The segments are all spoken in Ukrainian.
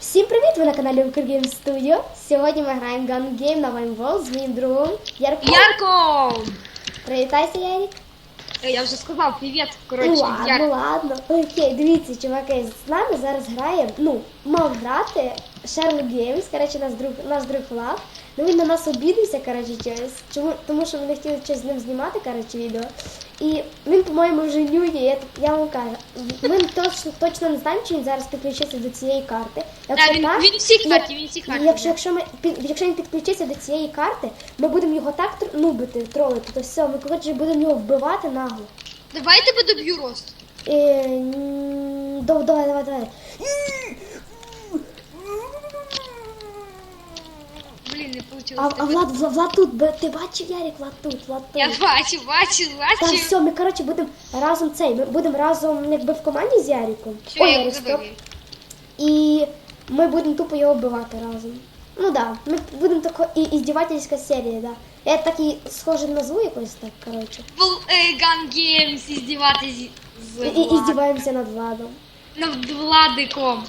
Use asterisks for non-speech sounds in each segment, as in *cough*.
Всім привіт! Ви на каналі Укргейм Studio. Сьогодні ми граємо Gun Game на Ваймвол з моїм другом Ярком. Ярко! Привітайся, Ярик. Е, Я вже сказав привіт. Ну ладно, Яр... ладно. Окей, дивіться, чуваки, з нами зараз грає, ну, мав грати Sherlock Games, коротше, наш друг, наш друг Влад. Ну він на нас обідався, коротше, через, чому, тому що ми не хотіли щось з ним знімати, коротше, відео. І він, по-моєму, вже нює, я, я вам кажу. Ми точно, точно не знаємо, чи він зараз підключиться до цієї карти. Да, він, так, він всіх і- хаків, він всіх і хаків. Якщо, якщо, ми, під- якщо він підключиться до цієї карти, ми будемо його так тр- нубити, тролити, то все, ми коротше будемо його вбивати нагло. Давай я тебе доб'ю рост. Е, м, давай, давай, давай. Вийшло. А, а Влад, Влад, Влад тут, бе- ти бачив, Ярик, Влад тут, Влад тут. Я бачу, бачу, Та бачу. все, ми коротше будемо разом цей, ми будемо разом якби в команді з Яриком. Все, Ой, я його Ярик, стоп. забив. І ми будемо тупо його вбивати разом. Ну да, ми будемо тако і іздівательська серія, да. Я так і схоже назву якось так, коротше. Фул Ган Геймс іздівати з, з І, і, і здіваємося над Владом. над Владиком.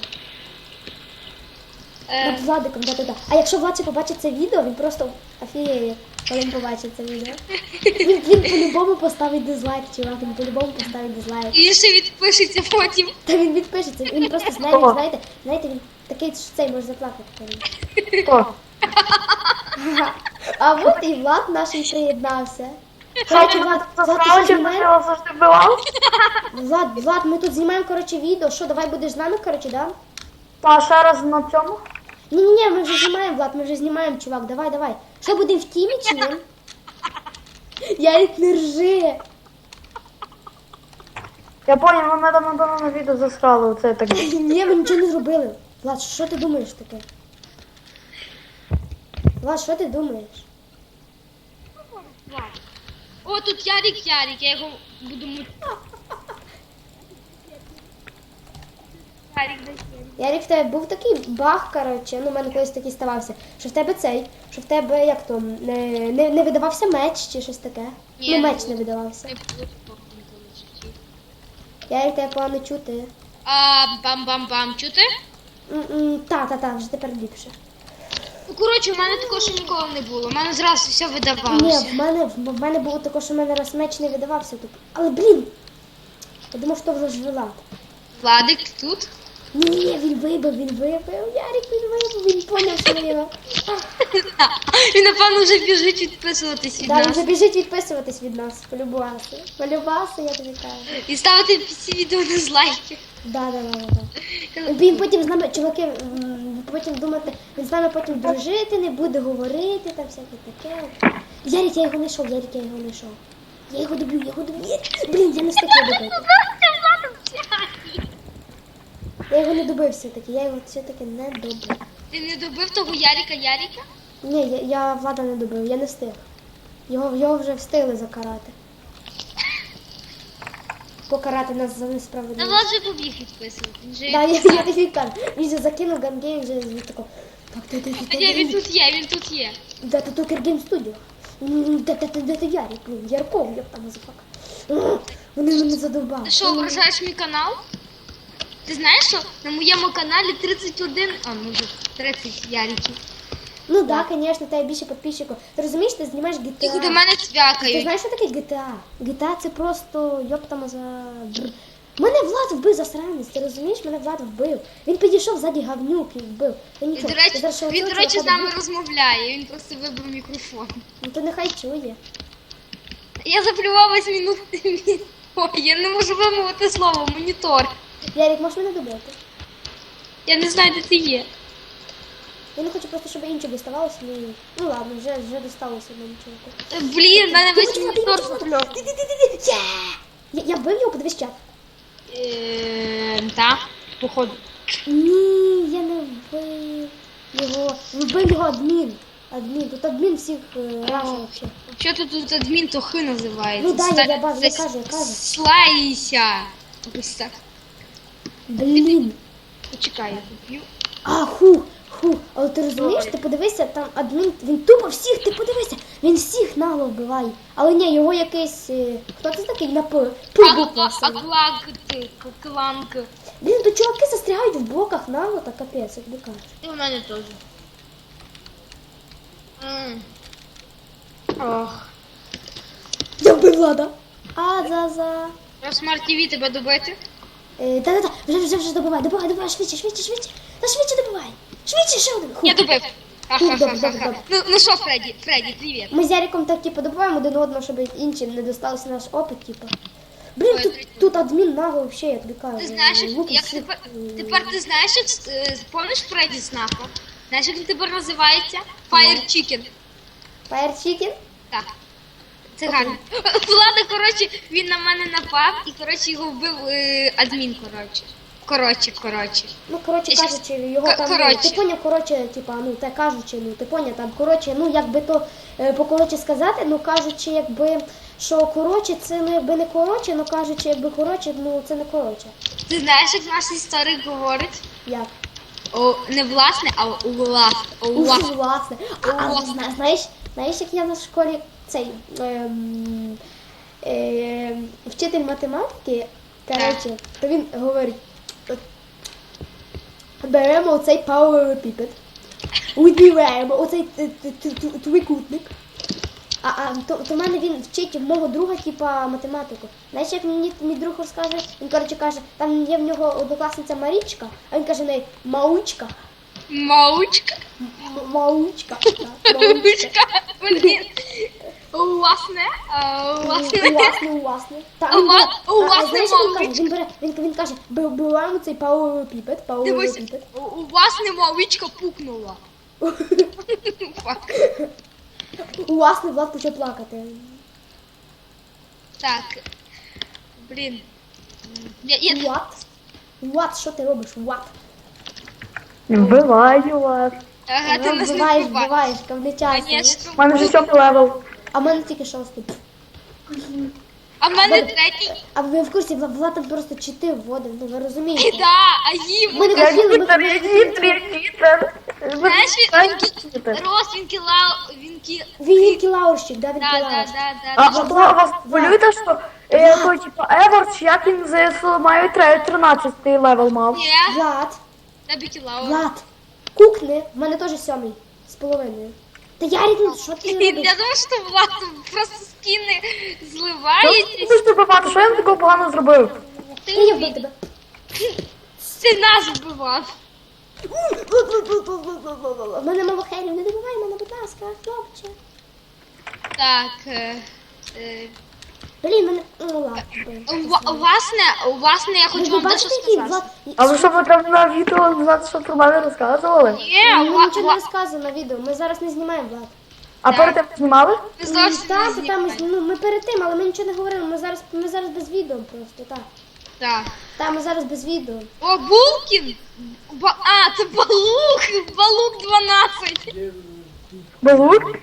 Е, Над Владиком, да-да-да. А якщо Влад ще побачить це відео, він просто офігіє, коли він побачить це відео. Він, він по-любому поставить дизлайк, чувак, він по-любому поставить дизлайк. і ще відпишеться потім. Та він відпишеться, він просто знає, він, знаєте, знаєте, він такий що цей може заплакати. коли. Хто? *laughs* А от і Влад наш і приєднався. Коротше, Влад, Влад, ти що знімаєш? завжди вбивав? Влад, Влад, ми тут знімаємо, коротше, відео. Що, давай будеш з нами, коротше, да? Та ще раз на цьому? Ні, ні, ні, ми вже знімаємо, Влад, ми вже знімаємо, чувак, давай, давай. Що будемо в тімі чи ні? Ярик не ржи. Я поняв, ви мене напевно на відео засрали, оце так. Ні, ми нічого не зробили. Влад, що ти думаєш таке? Влад, що ти думаєш? О, тут Ярик, Ярик, я його буду мути. Ярик. Ярик, в тебе був такий баг, коротше, ну, в мене колись такий ставався, що в тебе цей, що в тебе, як то, не, не, не видавався меч чи щось таке. Ні, ну, меч було. не видавався. Не залишити. Ярик, тебе погано чути. А, бам-бам-бам, чути? Та, та, та, вже тепер ліпше. Ну, коротше, у мене такого ще ніколи не було. У мене зразу все видавалося. Ні, в мене, в в мене було таке, що в мене раз меч не видавався. Тут. Але, блін, я думав, що вже ж Влад. Владик тут. Ні, він вибив, він вибив. Ярик, він вибив, він поняв, що його. *laughs* Він, напевно, вже біжить відписуватись від Да, він нас. вже біжить відписуватись від нас, полюбуватися. Полюбався, я тобі кажу. І ставити під ці відео на злайки. Да, да, да, да. Він потім з нами, чуваки, м, потім думати, він з нами потім дружити не буде, говорити там всяке таке. Ярик, я його знайшов, Ярик, я його знайшов. Я його доб'ю, я його доб'ю. Ярик, Блін, я не встиг його добити. *laughs* Я його не добив все-таки, я його все-таки не добив. Ти не добив того Ярика Ярика? Ні, я, я влада не добив, я не встиг. Його, його вже встигли закарати. Покарати нас за Та несправедливість. Влад вже побіг відписувати. Він же Да, я, я тобі кажу. Він же закинув гангейм, вже він тако. Так, де ти, Та ні, він тут є, він тут є. Да, тут Укргейм студіо. Де, де, де, ти Ярик? Ярков, як там зафака. Вони мене задовбали. Ти що, вражаєш мій канал? Ти знаєш, що на моєму каналі 31, а може 30 яриків. Ну да, звісно, тебе більше підписчиків. Ти розумієш, ти знімаєш Їх до GTA. мене Ти цвякають. знаєш, що таке GTA? GTA це просто йоптама за... бр- Мене Влад вбив засранець, ти розумієш? Мене Влад вбив. Він підійшов ззаді гавнюк і вбив. Та Він, нічого. до речі, зараз ще він, до речі, з чувака нами розмовляє, він просто вибив мікрофон. Ну то нехай чує. Я заплювалась минут. *laughs* Ой, я не можу вимовити слово, монітор. Ярик, можеш мене добити? Я не знаю, де ти є. Я не хочу просто, щоб інші доставалося мені. Ну ладно, вже, вже досталося мені чоловіку. Е, Блін, в мене весь монітор Ти, ти, ти, ти, ти. Я, я вбив його, подивись чат. Е, походу. Ні, я не вбив його. Вбив його адмін. Адмін. Тут адмін всіх е, вообще. Що тут адмін то хи називається? Ну да, я- я бачу, я кажу, я кажу. Слайся. Ось так. Блін. Почекай, я куп'ю. А, хух, Фу, але ти розумієш, ти подивися, там адмін, він тупо всіх, ти подивися, він всіх нагло вбиває. Але ні, його якийсь. е, Хто це такий на П? П буква сильна. Акланк ти. Блін, то чуваки застрягають в блоках нагло, та капець, як кажуть. І у мене теж. М. Ох. Я вбив влада. А, за за. Про смарт ТВ тебе добити? Е, Та-та-та, вже вже вже добивай, добивай, добивай, швидше, швидше, швидше. Та швидше добивай. Швидше, ще один. Ху. Я добив. Ну, ну що, Фредді, Фредді, привіт. Ми з Яриком так типу добиваємо один одного, щоб іншим не досталося наш опит, типу. Блін, Ой, тут, прикольно. тут адмін нагло вообще, як би кажуть. Ти знаєш, як, лупить як всіх. тепер, тепер ти знаєш, як, е, помниш Фредді Снапа? Знаєш, як він тепер називається? Fire Chicken. Fire Chicken? Так. Це гарно. *laughs* Влада, коротше, він на мене напав і, коротше, його вбив е, адмін, коротше. Коротше, коротше. Ну, коротше Я щас- кажучи, його К- там, коротше. ти поняв, коротше, типа, ну, те кажучи, ну, ти поняв, там, коротше, ну, як би то, е, по-коротше сказати, ну, кажучи, якби, що коротше, це, ну, якби не коротше, ну, кажучи, якби коротше, ну, це не коротше. Ти знаєш, як наш історик говорить? Як? О, не власне, а у власне. О, Ух, власне. власне. А, а Власне. зна- знаєш, знаєш, як я на школі цей ем, ем, вчитель математики, коротше, то він говорить, от, беремо оцей parallelepiped, відбираємо оцей трикутник. А, а то, то в мене він вчить мого друга, типа математику. Знаєш, як мені мій друг розкаже, він коротше каже, там є в нього однокласниця Марічка, а він каже неї маучка. Маучка. *laughs* Маучка. Маучка. Маучка. Блін. Власне. Власне. Власне, власне. Та, він ва- у а- а власне знаєш, він каже, він бере, він, він каже, «Бе- беремо цей паралелепіпед, Дивись, паралелепіпед. у- у вас не мовичка пукнула. *laughs* Фак. Власне, Влад почав плакати. Так. Блін. Я, я, What? What? Що ти робиш? What? Вбиваю вас. ага, ти нас не вбиваєш. ковничасний. Конечно. У мене вже сьомий левел. А в мене тільки шостий. А в мене третій. А ви в курсі, Влад Влад там просто чити вводив, ну ви розумієте? Да, а їм. Ми не хотіли, ми Віктор, Віктор. Знаєш, він, кі- Рос, він кілав, він кі... Він кілаурщик, да, він Да, да, кілаурщик. да, А да. от ва- вас хвилюєте, що е, той, типу, Еворс, як він ЗСУ має 13 левел мав? Ні, Влад, тебе кілав. Влад, кукни, в мене теж сьомий з половиною. Та Ярик, ну що ти Я робиш? думаю, що Влад просто ви зливаєтесь. будете вбивати? Що я такого погано зробив? Та я вбив тебе. ти нас вбивав. У мене мало херів, не добивай мене, будь ласка, хлопче. Так. е, е, Блін, мене. Ну ладно. блин. у ва- Власне, власне, я Ви хочу вам бачите, дещо який сказати. Влад? А ви що ви там на відео знати, що про мене розказували? Ні, Ми Ва- нічого не розказуємо на відео, ми зараз не знімаємо Влад. А перед тим знімали? ви зовсім не Так, там, знімаєте. ну, ми перед тим, але ми нічого не говорили, ми зараз, ми зараз без відео просто, так. Так. Так, ми зараз без відео. О, Булкін! Ба- а, це Балук! Балук 12! Балук?